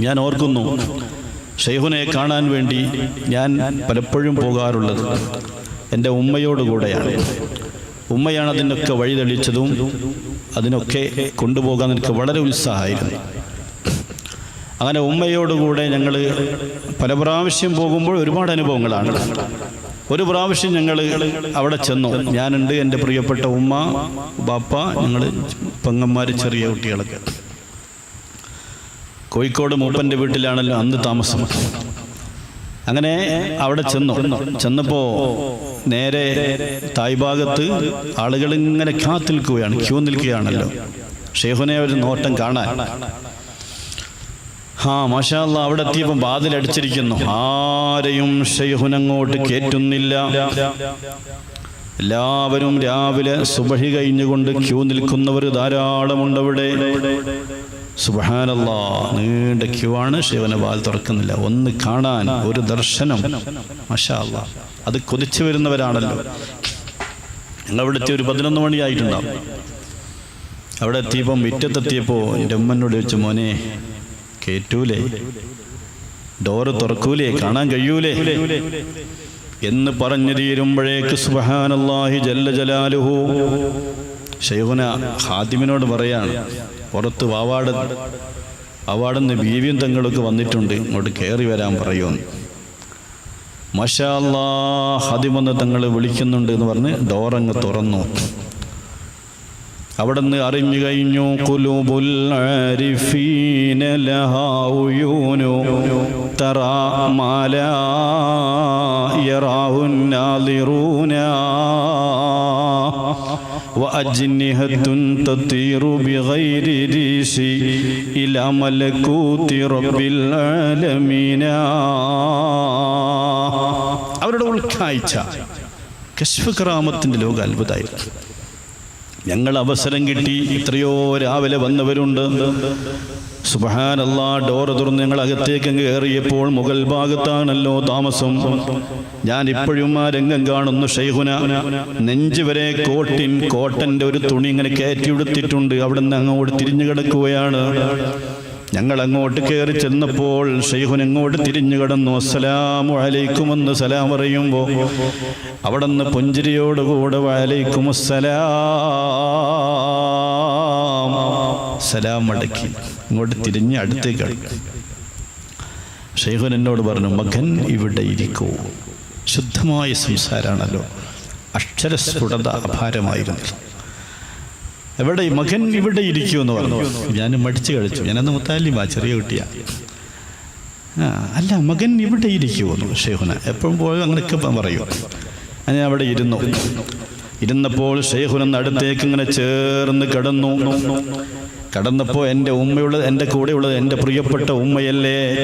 ഞാൻ ഓർക്കുന്നു ഷെയ്ഹുനെ കാണാൻ വേണ്ടി ഞാൻ പലപ്പോഴും പോകാറുള്ളത് എന്റെ ഉമ്മയോടുകൂടെയാണ് ഉമ്മയാണ് അതിനൊക്കെ വഴി തെളിച്ചതും അതിനൊക്കെ കൊണ്ടുപോകാൻ എനിക്ക് വളരെ ഉത്സാഹമായിരുന്നു. അങ്ങനെ ഉമ്മയോടുകൂടെ ഞങ്ങൾ പല പ്രാവശ്യം പോകുമ്പോൾ ഒരുപാട് അനുഭവങ്ങളാണ്. ഒരു പ്രാവശ്യം ഞങ്ങൾ അവിടെ ചെന്നു. ഞാനുണ്ട് എന്റെ പ്രിയപ്പെട്ട ഉമ്മ ബാപ്പ ഞങ്ങൾ പെങ്ങന്മാർ ചെറിയ കുട്ടികളൊക്കെ. കോഴിക്കോട് മൂപ്പന്റെ വീട്ടിലാണല്ലോ അന്ന് താമസം. അങ്ങനെ അവിടെ ചെന്നു. ചെന്നപ്പോൾ നേരെ തായ്ഭാഗത്ത് ആളുകൾ ഇങ്ങനെ കാത്തു നിൽക്കുകയാണ് ക്യൂ നിൽക്കുകയാണല്ലോ. ഷെയ്ഹുനെ ഒരു നോട്ടം കാണാൻ. ആ മഷാല്ല അവിടെ എത്തിയപ്പോൾ ബാതിലടിച്ചിരിക്കുന്നു ആരെയും ഷെയ്ഹുനങ്ങോട്ട് കേറ്റുന്നില്ല. എല്ലാവരും രാവിലെ സുബഹി കഴിഞ്ഞുകൊണ്ട് ക്യൂ നിൽക്കുന്നവർ ധാരാളമുണ്ട് അവിടെ. സുബഹാനല്ലാ. നീണ്ട ക്യൂ ആണ് ശിവന വാൽ തുറക്കുന്നില്ല. ഒന്ന് കാണാൻ ഒരു ദർശനം. മാഷാ അല്ലാ അത് കൊതിച്ചു വരുന്നവരാണല്ലോ. ഞങ്ങൾ അവിടെ ഒരു പതിനൊന്ന് മണിയായിട്ടുണ്ടാവും. അവിടെ എത്തിയപ്പോൾ മുറ്റത്തെത്തിയപ്പോൾ എന്റെ ഉമ്മനോട് വെച്ച് മോനെ കേറ്റൂലേ? ഡോറ് തുറക്കൂലേ? കാണാൻ കഴിയൂലേ? എന്ന് പറഞ്ഞു തീരുമ്പോഴേക്ക് സുബഹാനല്ലാഹി ജല്ല ജലാലുഹു. ഷെയ്ഖുന ഹാദിമിനോട് പറയാണ് പുറത്ത് വാവാട് വാവാടെന്ന് ബീവിയും തങ്ങളൊക്കെ വന്നിട്ടുണ്ട്. ഇങ്ങോട്ട് കയറി വരാൻ പറയുമെന്ന് മഷാല്ലാ ഹതിമെന്ന് തങ്ങൾ വിളിക്കുന്നുണ്ട് എന്ന് പറഞ്ഞ് ഡോറങ്ങ് തുറന്നു. അവിടെ നിന്ന് അറിഞ്ഞു കഴിഞ്ഞു കുലുബുൽ وأجنهة تطير بغير ريش إلى ملكوت رب العالمين അവരുടെ ഉൾക്കാഴ്ച കശ്ഫ് കറാമത്തിൻ്റെ ലോക അത്ഭുതമായിരുന്നു ഞങ്ങൾ അവസരം കിട്ടി എത്രയോ രാവിലെ വന്നവരുണ്ട് സുബഹാനല്ലാ ഡോർ തുറന്ന് ഞങ്ങൾ അകത്തേക്ക് അങ്ങ് കയറിയപ്പോൾ മുഗൾ ഭാഗത്താണല്ലോ താമസം. ഞാൻ ഇപ്പോഴും ആ രംഗം കാണുന്നു ഷെയ്ഹുന നെഞ്ചുവരെ കോട്ടിൻ കോട്ടന്റെ ഒരു തുണി ഇങ്ങനെ കയറ്റി ഉടുത്തിട്ടുണ്ട്. അവിടെ നിന്ന് അങ്ങോട്ട് തിരിഞ്ഞു കിടക്കുകയാണ്. ഞങ്ങൾ അങ്ങോട്ട് കയറി ചെന്നപ്പോൾ ഷെയ്ഖുൻ അങ്ങോട്ട് തിരിഞ്ഞു കിടന്നു. അസ്സലാമു അലൈക്കും എന്ന് സലാം പറയുമ്പോൾ അവിടെ നിന്ന് പുഞ്ചിരിയോടുകൂടെ വലൈക്കും അസ്സലാം സലാം മടക്കി ഇങ്ങോട്ട് തിരിഞ്ഞ് അടുത്തേക്ക് ഷെയ്ഖുൻ എന്നോട് പറഞ്ഞു മകൻ ഇവിടെ ഇരിക്കൂ. ശുദ്ധമായ സംസാരമാണല്ലോ അക്ഷരസ്ഫുടത അപാരമായിരുന്നു. എവിടെ? മകൻ ഇവിടെ ഇരിക്കൂ എന്ന് പറഞ്ഞു. ഞാൻ മടിച്ചു കഴിച്ചു ഞാനന്ന് മുത്താലിമാ ചെറിയ കുട്ടിയാ. ആ അല്ല മകൻ ഇവിടെ ഇരിക്കുമെന്ന് ഷെയ്ഖുന എപ്പോഴും പോയോ? അങ്ങനെയൊക്കെ പറയൂ. ഞാൻ അവിടെ ഇരുന്നു. ഇരുന്നപ്പോൾ ഷെയ്ഖുനന്ന് അടുത്തേക്ക് ഇങ്ങനെ ചേർന്ന് കിടന്നു. കടന്നപ്പോൾ എന്റെ ഉമ്മയുള്ളത് എന്റെ കൂടെയുള്ളത് എന്റെ പ്രിയപ്പെട്ട ഉമ്മയല്ലേ?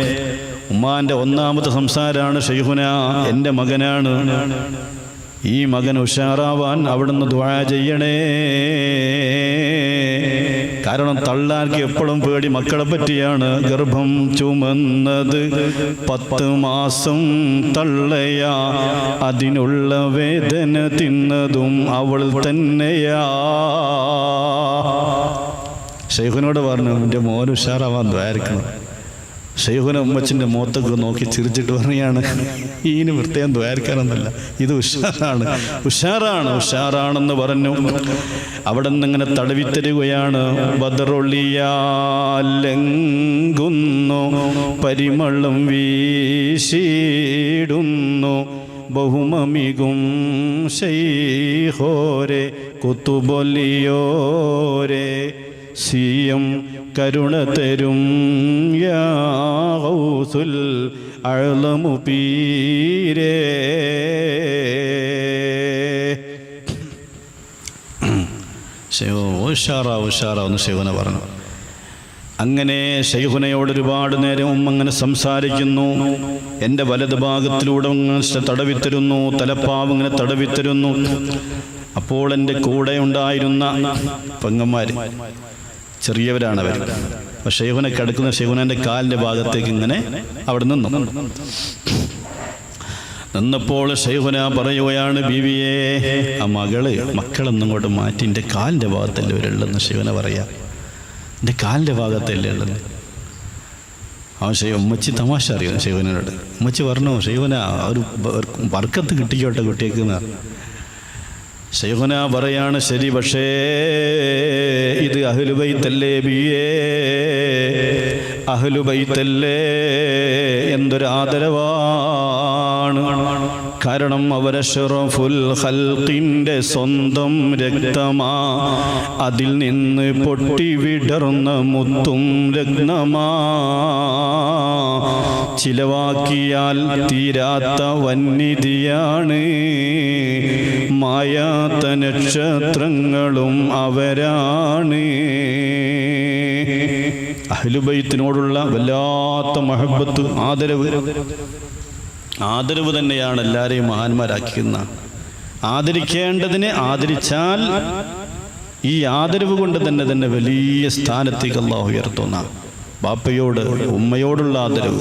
ഉമ്മാന്റെ ഒന്നാമത്തെ സംസാരമാണ് ഷെയ്ഹുന എന്റെ മകനാണ്. ഈ മകൻ ഉഷാറാവാൻ അവിടുന്ന് ദ്വാ ചെയ്യണേ. കാരണം തള്ളാർക്ക് എപ്പോഴും പേടി മക്കളെ പറ്റിയാണ് ഗർഭം ചുമന്നത്. പത്ത് മാസം തള്ളയാ അതിനുള്ള വേദന തിന്നതും അവൾ തന്നെയാ. ഷെയ്ഖുനോട് പറഞ്ഞു എന്റെ മോൻ ഉഷാറാവാൻ ദ്വാരിക്കണം. ഷെയ്ഖുന ഉമ്മച്ചിന്റെ മുഖത്തൊക്കെ നോക്കി ചിരിച്ചിട്ട് പറയുകയാണ് ഈന് പ്രത്യേകം ദ്വാരിക്കാനൊന്നല്ല ഇത് ഉഷാറാണ്. ഉഷാറാണ് ഉഷാറാണെന്ന് പറഞ്ഞു. അവിടെ നിന്ന് ഇങ്ങനെ തടവിത്തരുകയാണ് ബദറൊളിയാലെങ്കുന്നു പരിമളം വീശിടുന്നു ബഹുമമികും ശൈഹോരെ കുത്തുബൊല്ലിയോരെ സിയം കരുണ തരും യാസുൽ അഴലമു പീരേ. ശൈവ ഉഷാറാ ഉഷാറാ എന്ന് ശിവന പറഞ്ഞു. അങ്ങനെ ശൈഹുനയോട് ഒരുപാട് നേരവും അങ്ങനെ സംസാരിക്കുന്നു. എന്റെ വലത് ഭാഗത്തിലൂടെ തടവിത്തരുന്നു തലപ്പാവ് ഇങ്ങനെ തടവിത്തരുന്നു. അപ്പോൾ എന്റെ കൂടെ ഉണ്ടായിരുന്ന പെങ്ങന്മാർ ചെറിയവരാണ് അവർ അപ്പോൾ ഷെയ്ഹുനെ കിടക്കുന്ന ഷെയ്ഹുനന്റെ കാലിന്റെ ഭാഗത്തേക്ക് ഇങ്ങനെ അവിടെ നിന്നു. നിന്നപ്പോൾ ഷെയ്ഹുന പറയുകയാണ് ബീവിയെ ആ മകൾ മക്കളൊന്നും ഇങ്ങോട്ട് മാറ്റി എന്റെ കാലിന്റെ ഭാഗത്തല്ലേ ഉള്ളെന്ന് ഷെയ്ഹുന പറയാം. എന്റെ കാലിന്റെ ഭാഗത്തല്ലേ ഉള്ളത് അവൻ ഷെയ്ഖ് ഉമ്മച്ചി തമാശ അറിയാം ഷെയ്ഖുനോട്. ഉമ്മച്ചി പറഞ്ഞു ഷെയ്ഖുന ഒരു വർക്കത്ത് കിട്ടിക്കോട്ടെ കുട്ടിയേക്ക് പറഞ്ഞു. പറയാണ് ശരി പക്ഷേ ഇത് അഹ്ലുബൈത്തല്ലേ ബിയേ? അഹ്ലുബൈത്തല്ലേ എന്തൊരു ആദരവാണ്. കാരണം അവരെ ഷറഫുൽ ഹൽക്കിന്റെ സ്വന്തം രക്തമാ. അതിൽ നിന്ന് പൊട്ടി വിടർന്ന മുത്തും രത്നമാ ചിലവാക്കിയാൽ തീരാത്ത വന്നിധിയാണ് മായാത്ത നക്ഷത്രങ്ങളും അവരാണ്. അഹ്ലുബൈത്തിനോടുള്ള വല്ലാത്ത മഹബത്ത് ആദരവ്. ആദരവ് തന്നെയാണ് എല്ലാവരെയും മഹാന്മാരാക്കുന്ന ആദരിക്കേണ്ടതിനെ ആദരിച്ചാൽ ഈ ആദരവ് കൊണ്ട് തന്നെ തന്നെ വലിയ സ്ഥാനത്തേക്ക് അള്ളാഹു ഉയർത്തുന്ന. ബാപ്പയോട് ഉമ്മയോടുള്ള ആദരവ്.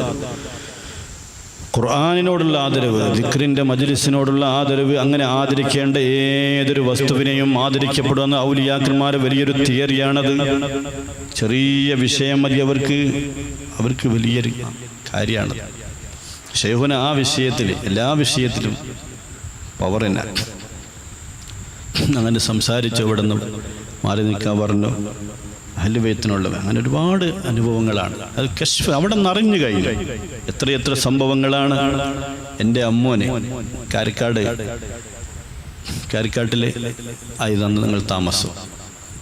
ഖുർആാനിനോടുള്ള ആദരവ് ദിക്റിന്റെ മജ്ലിസിനോടുള്ള ആദരവ് അങ്ങനെ ആദരിക്കേണ്ട ഏതൊരു വസ്തുവിനെയും ആദരിക്കപ്പെടുന്ന ഔലിയാക്കന്മാരെ വലിയൊരു തിയറിയാണത്. ചെറിയ വിഷയം മതി അവർക്ക്. അവർക്ക് വലിയൊരു കാര്യമാണ്. ഷെയ്ഹുന ആ വിഷയത്തിൽ എല്ലാ വിഷയത്തിലും പവർ തന്നെ അങ്ങനെ സംസാരിച്ചു ഇവിടെ നിന്ന് മാറി നിൽക്കാൻ പറഞ്ഞു. അഹലുബൈത്തിനുള്ളത് അങ്ങനെ ഒരുപാട് അനുഭവങ്ങളാണ്. അത് കശ്ഫ് അവിടെ നിറഞ്ഞു കഴിഞ്ഞു. എത്രയെത്ര സംഭവങ്ങളാണ് എന്റെ അമ്മോനെ കാരിക്കാട് കാരിക്കാട്ടിലെ ആയിരുന്നു നിങ്ങൾ താമസം.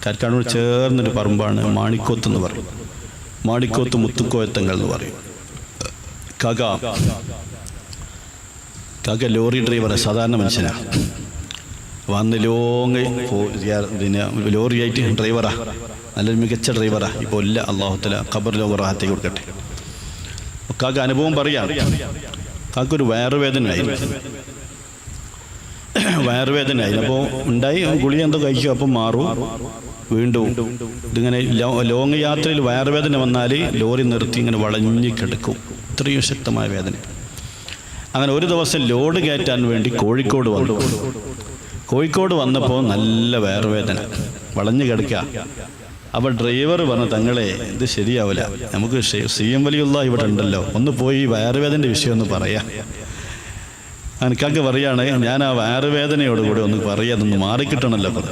കാരിക്കാടിനോട് ചേർന്നൊരു പറമ്പാണ് മാണിക്കോത്ത് എന്ന് പറയും. മാണിക്കോത്ത് മുത്തുക്കോയത്തങ്ങൾ എന്ന് പറയും. കക. കക ലോറി ഡ്രൈവറെ സാധാരണ മനുഷ്യനാണ് വന്ന് ലോങ് പിന്നെ ലോറിയായിട്ട് ഡ്രൈവറാ നല്ലൊരു മികച്ച ഡ്രൈവറാ ഇപ്പോൾ ഇല്ല അള്ളാഹുത്തല ഖബർ റാഹത്തേക്ക് കൊടുക്കട്ടെ. കാക്ക അനുഭവം പറയാം. കാക്കൊരു വയറവേദന ആയിരുന്നു അപ്പോൾ ഉണ്ടായി ഗുളിക എന്തോ കഴിക്കും അപ്പം മാറും. വീണ്ടും ഇതിങ്ങനെ ലോങ് യാത്രയിൽ വയറുവേദന വന്നാൽ ലോറി നിർത്തി ഇങ്ങനെ വളഞ്ഞു കിടക്കും. ഇത്രയും ശക്തമായ വേദന. അങ്ങനെ ഒരു ദിവസം ലോഡ് കയറ്റാൻ വേണ്ടി കോഴിക്കോട് വന്നു. കോഴിക്കോട് വന്നപ്പോൾ നല്ല വയറുവേദന വളഞ്ഞു കിടക്കുക അപ്പോൾ ഡ്രൈവർ പറഞ്ഞു തങ്ങളെ ഇത് ശരിയാവില്ല നമുക്ക് സി എം വലിയുള്ള ഇവിടെ ഉണ്ടല്ലോ. ഒന്ന് പോയി വയറുവേദന്റെ വിഷയം ഒന്ന് പറയാം. എനിക്കൊക്കെ പറയാണ് ഞാൻ ആ വയറുവേദനയോടുകൂടി ഒന്ന് പറയാം അതൊന്ന് മാറിക്കിട്ടണമല്ലോ അപ്പോൾ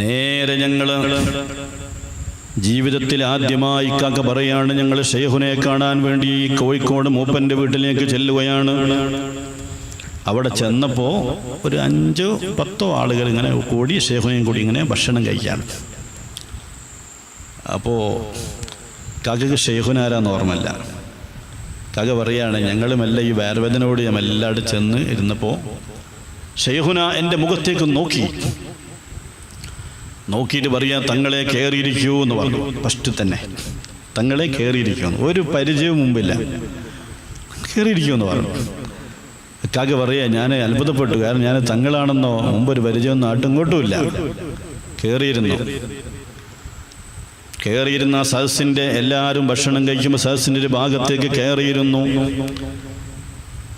നേരെ ഞങ്ങൾ ജീവിതത്തിൽ ആദ്യമായി കാക്ക പറയാണ് ഞങ്ങൾ ഷെയ്ഹുനെ കാണാൻ വേണ്ടി കോഴിക്കോട് മൂപ്പന്റെ വീട്ടിലേക്ക് ചെല്ലുകയാണ്. അവിടെ ചെന്നപ്പോൾ ഒരു അഞ്ചോ പത്തോ ആളുകൾ ഇങ്ങനെ കൂടി ഷെയ്ഖുനെയും കൂടി ഇങ്ങനെ ഭക്ഷണം കഴിക്കാൻ. അപ്പോൾ കകക്ക് ഷെയ്ഖുനാരാന്ന് ഓർമ്മല്ല കാക്ക പറയാണ് ഞങ്ങളുമെല്ലാം ഈ വേർവേദനയോട് ഞാൻ എല്ലാവരും ചെന്ന് ഇരുന്നപ്പോൾ ഷെയ്ഹുന എന്റെ മുഖത്തേക്ക് നോക്കി. നോക്കിയിട്ട് പറയാ തങ്ങളെ കയറിയിരിക്കൂ എന്ന് പറഞ്ഞു. ഫസ്റ്റ് തന്നെ. തങ്ങളെ കയറിയിരിക്കുമെന്ന് ഒരു പരിചയവും മുമ്പില്ല. കയറിയിരിക്കുമെന്ന് പറഞ്ഞു. കാക്ക പറയാ ഞാൻ അത്ഭുതപ്പെട്ടു. കാരണം ഞാൻ തങ്ങളാണെന്നോ മുമ്പ് ഒരു പരിചയമൊന്നും ആട്ടും ഇല്ല കയറിയിരുന്നു കയറിയിരുന്ന ആ സദസ്സിന്റെ എല്ലാവരും ഭക്ഷണം കഴിക്കുമ്പോൾ സദസ്സിന്റെ ഒരു ഭാഗത്തേക്ക് കയറിയിരുന്നു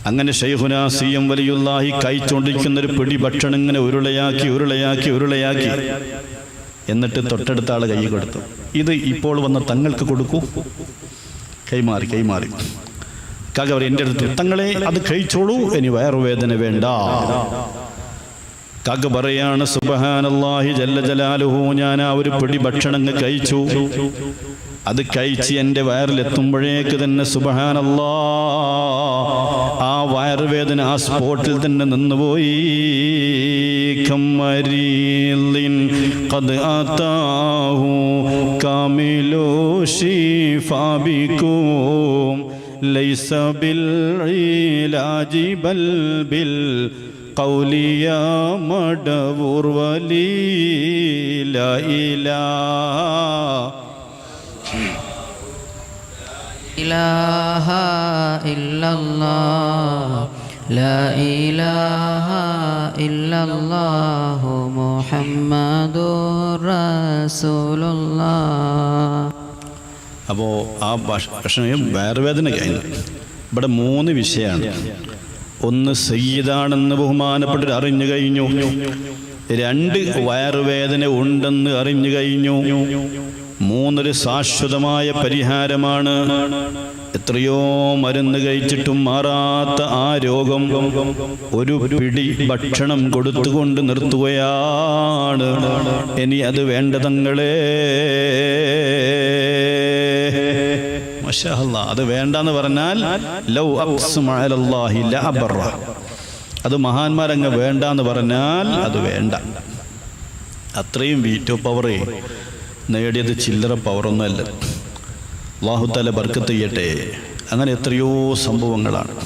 അങ്ങനെ ഷെയ്ഹുന സി എം വലിയുള്ളാഹി കഴിച്ചുകൊണ്ടിരിക്കുന്ന ഒരു പിടി ഭക്ഷണം ഇങ്ങനെ ഉരുളയാക്കി ഉരുളയാക്കി ഉരുളയാക്കി എന്നിട്ട് തൊട്ടടുത്ത ആൾ കൈ കൊടുത്തു. ഇത് ഇപ്പോൾ വന്ന തങ്ങൾക്ക് കൊടുക്കൂ. കൈമാറി കൈമാറി. കാക്ക അവർ എന്റെ അടുത്ത് തങ്ങളെ അത് കഴിച്ചോളൂ. ഇനി വയറുവേദന വേണ്ട. കാക്ക പറയാണ് സുബഹാനല്ലാഹി ജല്ല ജലാലുഹു. ഞാൻ ആ ഒരു പിടി ഭക്ഷണം കഴിച്ചു. അത് കഴിച്ച് എന്റെ വയറിലെത്തുമ്പോഴേക്ക് തന്നെ സുബഹാനല്ലാ ആ വയറുവേദന ആ സ്പോട്ടിൽ തന്നെ നിന്നുപോയി. കമ്മരീലിൻ ഖദ് ആതാഹു കാമിലു ശിഫാബിക്കും ليس بالعلاج بل بالقول يا مدبور ولي لا إله إله إلا الله لا إله إلا الله محمد رسول الله അപ്പോൾ ആ ഭക്ഷ- ഭക്ഷണം വയറുവേദന കഴിഞ്ഞു ഇവിടെ മൂന്ന് വിഷയമാണ്. ഒന്ന് സയ്യിദാണെന്ന് ബഹുമാനപ്പെട്ടവർ അറിഞ്ഞു കഴിഞ്ഞു. രണ്ട് വയറുവേദന ഉണ്ടെന്ന് അറിഞ്ഞു കഴിഞ്ഞു. മൂന്നൊരു ശാശ്വതമായ പരിഹാരമാണ്. എത്രയോ മരുന്ന് കഴിച്ചിട്ടും മാറാത്ത ആ രോഗം ഒരു പിടി ഭക്ഷണം കൊടുത്തുകൊണ്ട് നിർത്തുകയാണ്. ഇനി അത് വേണ്ട തങ്ങളെ. അത് വേണ്ടെന്ന് പറഞ്ഞാൽ ലൗ. അത് മഹാന്മാരങ്ങ് വേണ്ട എന്ന് പറഞ്ഞാൽ അത് വേണ്ട. അത്രയും വീറ്റോ പവർ നേടിയത് ചില്ലറ പവറൊന്നുമല്ല അള്ളാഹുത്താല ബർക്കത്ത് ചെയ്യട്ടെ. അങ്ങനെ എത്രയോ സംഭവങ്ങളാണ്.